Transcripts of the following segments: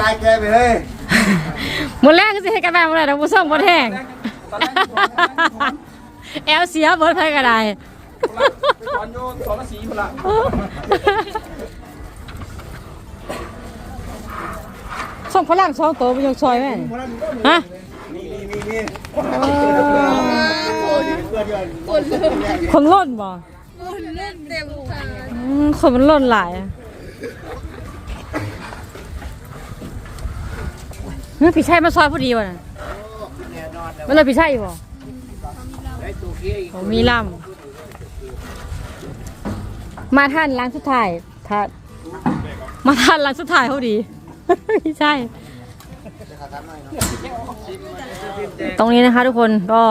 กายแกไปเลยหมดแรกก็สิให้กันแบบหมดเลยแต่ผู้ส่งหมดแห้งตอนแรกที่ผมนะแอลเสียเบิดไปก็ได้ตอนโยนสองสีพละส่งพลังสองตัวไปยกซอยแม่นฮะนี่นี่นี่นี่คนล่นบ่เล่นเต็มค่ะอืมคนมันล่นหลายอะ เฮ้ยพี่ชัยมาซอยพอดีวะน่ะมันเลยพี่ชัยบ่โอ้มีลำมาท่านร้านสุดท้ายท่านมาท่านร้านสุดท้ายเขาดี พี่ชัยตรงนี้นะคะทุกคนก็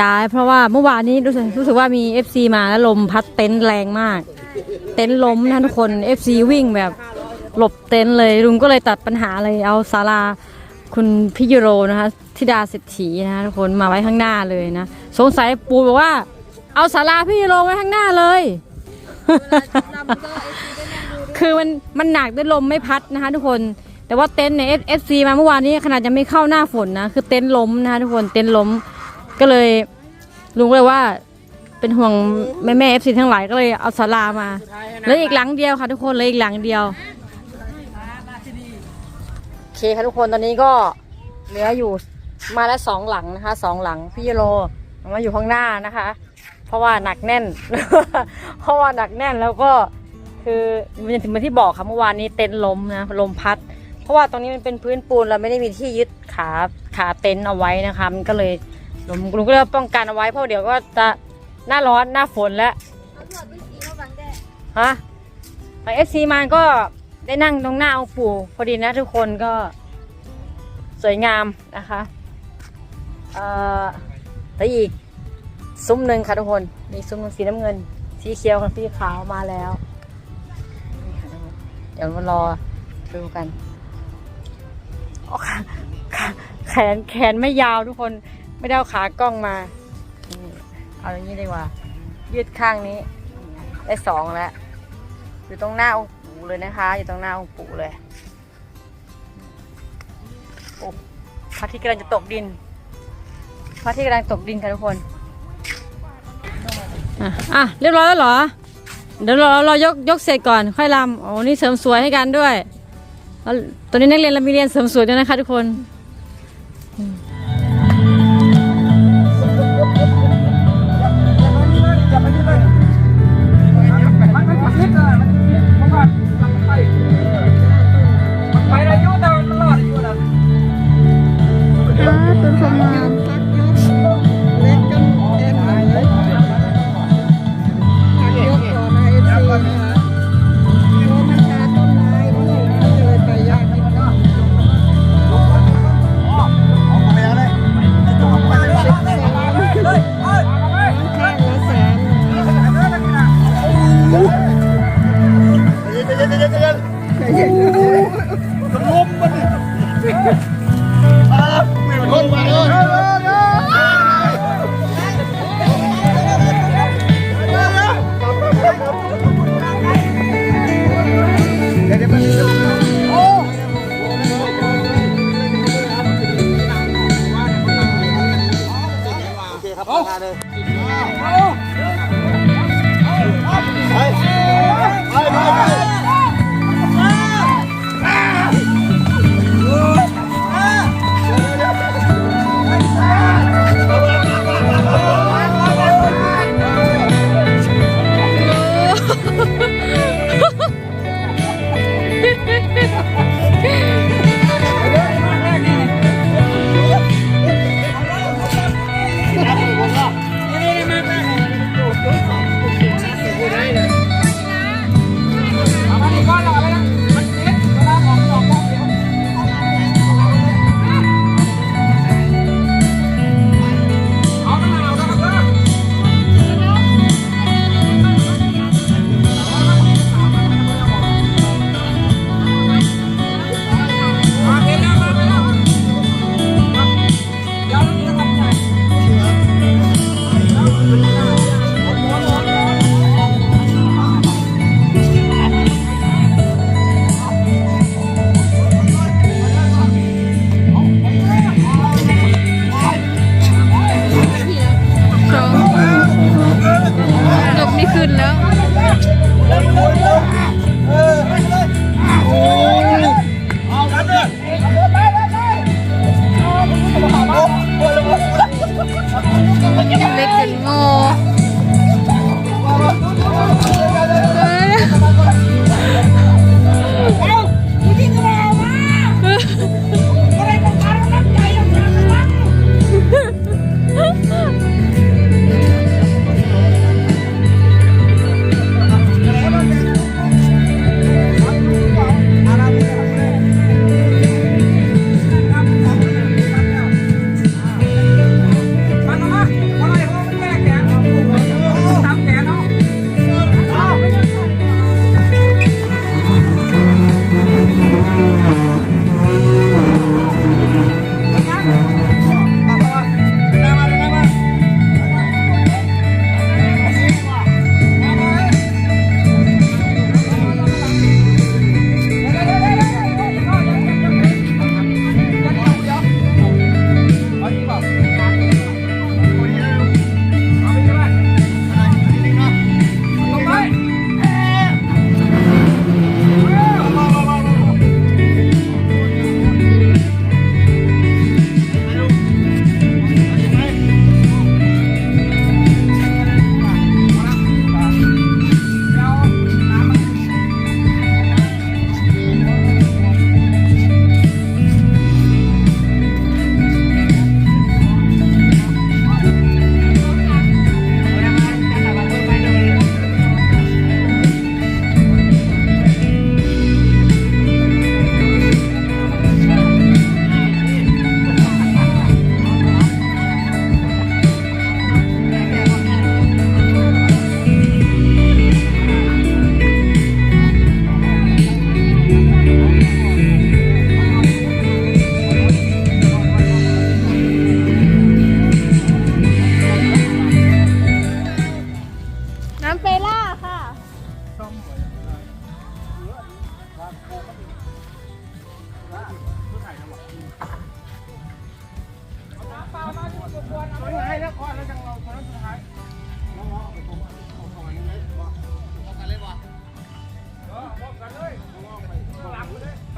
ย้ายเพราะว่าเมื่อวานนี้รู้สึกรู้สึกว่ามี FC มาแล้วลมพัดเต็นท์แรงมาก เต็นท์ล้มนะทุกคน FC วิ่งแบบหลบเต็นท์เลยลุงก็เลยตัดปัญหาเลยเอาศาลา คุณพิยโรนะคะธิดาเศรษฐีนะคะทุกคนมาไว้ข้างหน้าเลยนะสงสัยปูบอกว่า เอาศาลาพิยโรไว้ข้างหน้าเลยนำก็ไอซีได้นั่งดูด้วยคือมันมันหนักด้วยลมไม่พัดนะคะทุกคนแต่ว่าเต็นท์เนี่ยเอฟซีมาเมื่อวานนี้ขนาดยังไม่เข้าหน้าฝนนะคือเต็นท์ล้มนะคะทุกคนเต็นท์ล้มก็เลยลุงก็เลยว่าเป็นห่วงแม่แม่เอฟซีทั้งหลายก็เลยเอาศาลามาแล้วอีกหลังเดียวค่ะทุกคนเลยอีกหลังเดียวโอ เคค่ะทุกคนตอนนี้ก็เหลืออยู่มาแล้วสองหลังนะคะสองหลังพี่โรมาอยู่ข้างหน้านะคะ เพราะว่าหนักแน่น เพราะว่าหนักแน่นแล้วก็คือมันถึงมาที่บอกค่ะเมื่อวานนี้เต็นท์ล้มนะลมพัด เพราะว่าตรงนี้มันเป็นพื้นปูนเราไม่ได้มีที่ยึดขาขาเต็นท์เอาไว้นะคะมันก็เลยลุงลุงก็เลยป้องกันเอาไว้เพราะเดี๋ยวก็จะหน้าร้อนหน้าฝนแล้วฮะไปเอฟซีมาก็ได้นั่งตรงหน้าองปู่พอดีนะทุกคนก็ สวยงามนะคะเอ่อแล้วอีกซุ้มหนึ่งค่ะทุกคนมีซุ้มหนึ่งสีน้ำเงิน สีเขียวกับสีขาวมาแล้วนี่ค่ะทุกคนเดี๋ยวมารอดูกันแขนแขนไม่ยาวทุกคนไม่ได้เอาขากล้องมาเอาอย่างนี้ดีกว่า ยืดข้างนี้ ได้สองแล้วอยู่ตรงหน้าองค์ปู่เลยนะคะ อยู่ตรงหน้าองค์ปู่เลย พระอาทิตย์กำลังจะตกดินพระอาทิตย์กำลังตกดินค่ะทุกคนอะอะเรียบร้อยแล้วเหรอ เดี๋ยวเราเรายกยกเสร็จก่อนค่อยรำโอ้นี่เสริมสวยให้กันด้วยแล้วตอนนี้นักเรียนเรามีเรียนเสริมสวยด้วยนะคะทุกคน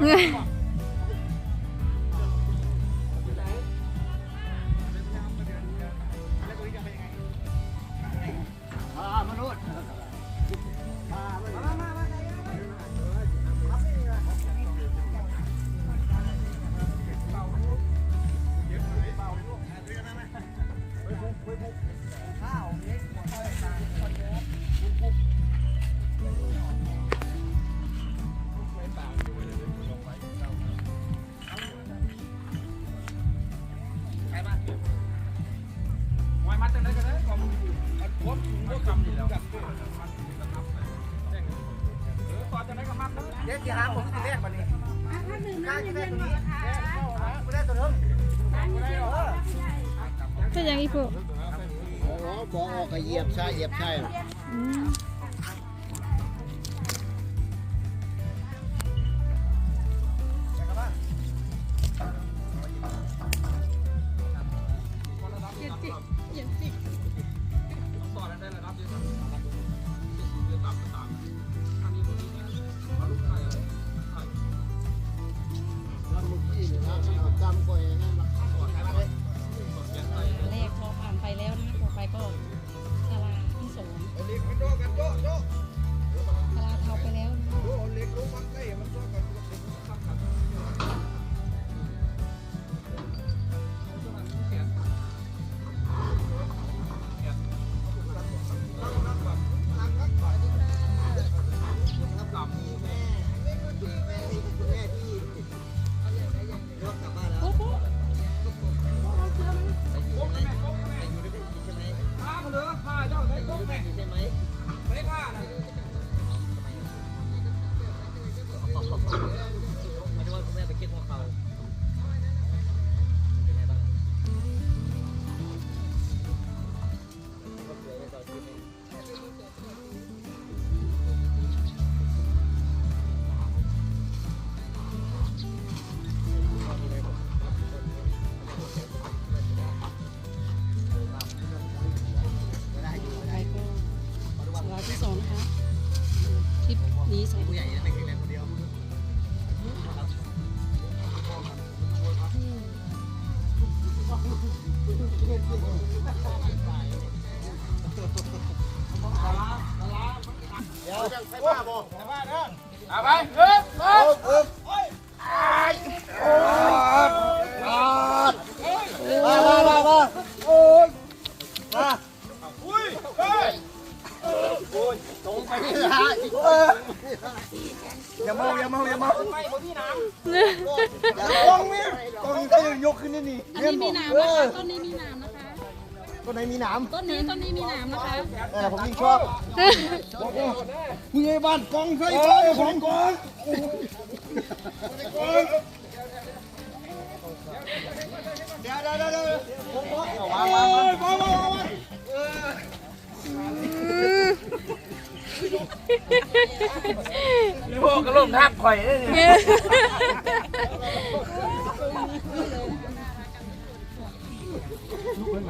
ไเลยเดี๋ยวจะหาผมจะแรกวันนี้ข้าจะได้ตัวนี้ไม่ได้ตัวนึงเป็นยังอีพวกอ๋อบอกออกก็เหยียบใช่เหยียบใช่ หนมีหนามต้นนี้ต้นนี้มีหนามนะคะเออผมยิ่งชอบผู้ใหญ่บ้านกองไฟฟ้าของกองเดี๋ยวเดี๋ยวเดี๋ยวเดี๋ยวผมบอกวางวางวางวางวางวางำพวกกระล่มทักข่อยนี่ย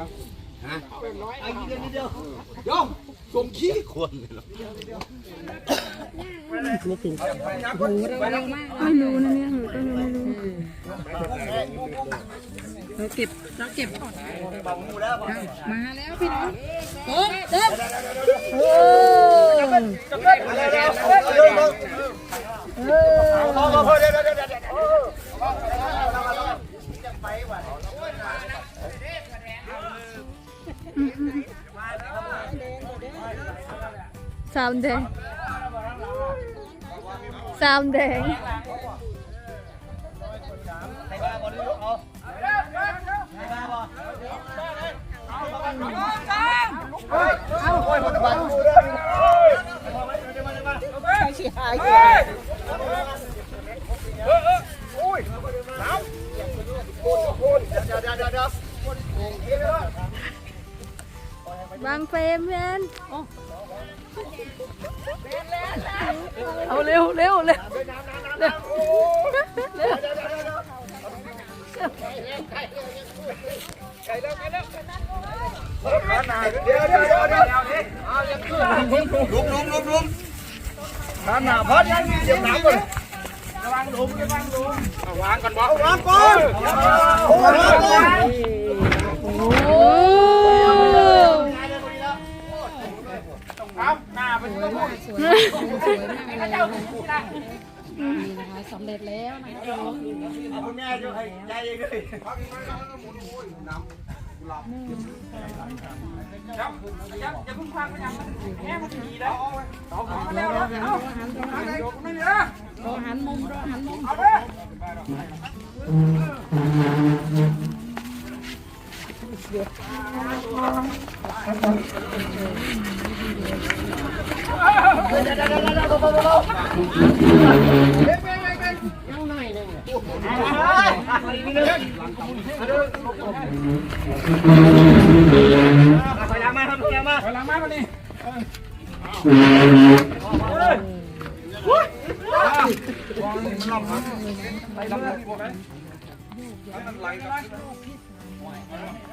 อ มส่งขี้ควรไม่รู้นะเนี่ยหนูก็ไม่รู้เราเก็บเราเก็บก่อนมาแล้วพี่น้องโอ้เด็กสามแดงสามแดง บางเฟรมแมน เอาเร็วเร็วเร็วเร็วเดี๋ยวเดี๋ยวเดี๋ยวเดี๋ยวลุกลุกลุกลุกน้ำหนาพัดยังเดี๋ยวน้ำก่อนระวังหลุมระวังหลุมวางก่อนบอวางก่อนโอ้ ยโอ้ครับหน้าเป็นกระพุ้งสำเร็จแล้วนะคะคุณแม่จะให้ใจเองเลยครับอย่าอย่าเพิ่งพักมันยังแง่มันดีแล้วเอาของมาแล้วเอาเอาไม่มีนะรอหันมุมรอหันมุมเอาไป พยายา มมา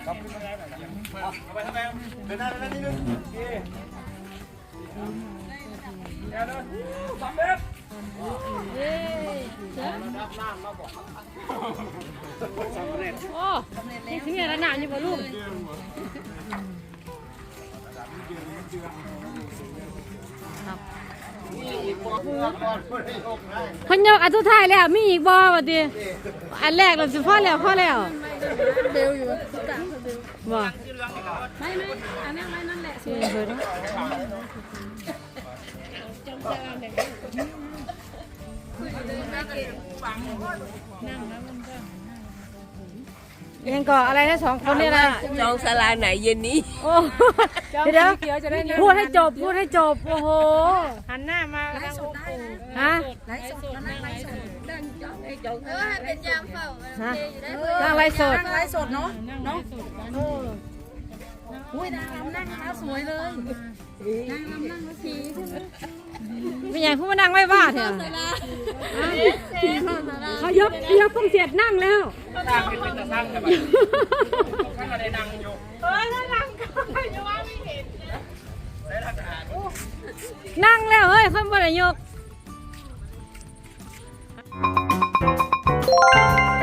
ครับพยายามมาถอยหลังมาก่อนนี่ไปลำเลยพวกนั้นเดินหน้าเดินหน้านิดนึงเดี๋ยวเดินสามเมตรโอ้นี่ถึงเนี่ยระนาบอยู่บ่ลูกเพันยกอันสุดท้ายแล้วมีอีกบ่บัดนี้อันแรกเราสิพ่อแล้วพ่อแล้ว เบลอยู่กลางเบลบ่ไม่ไม่อันนั้นไม่นั่นแหละเออเบิ่งยังก็อะไรนะสองคนนี่นะจองสลาไหนเย็นนี้โอ้เดี๋ยวเดี๋ยวพูดให้จบพูดให้จบโอ้โหหันหน้ามาทางองค์ปู่ ฮะไลฟ์สดนั่งไลฟ์สดดังจองไอ้จองเออให้เป็นยามเฝ้าฮะนั่งไลฟ์สดนั่งไลฟ์สดเนาะเนาะอุ้ยนางรำนั่งแล้วสวยเลยนางรำนั่งแล้วสีใช่ไหมไม่อย่างพูดมานั่งไม่ว่าเถอะเขายกยกคงเสียดนั่งแล้วสร้างเป็นเป็นตะสร้างกันไปข้างในนั่งอยู่นั่งแล้วเฮ้ยเขาบ่ได้ยก Música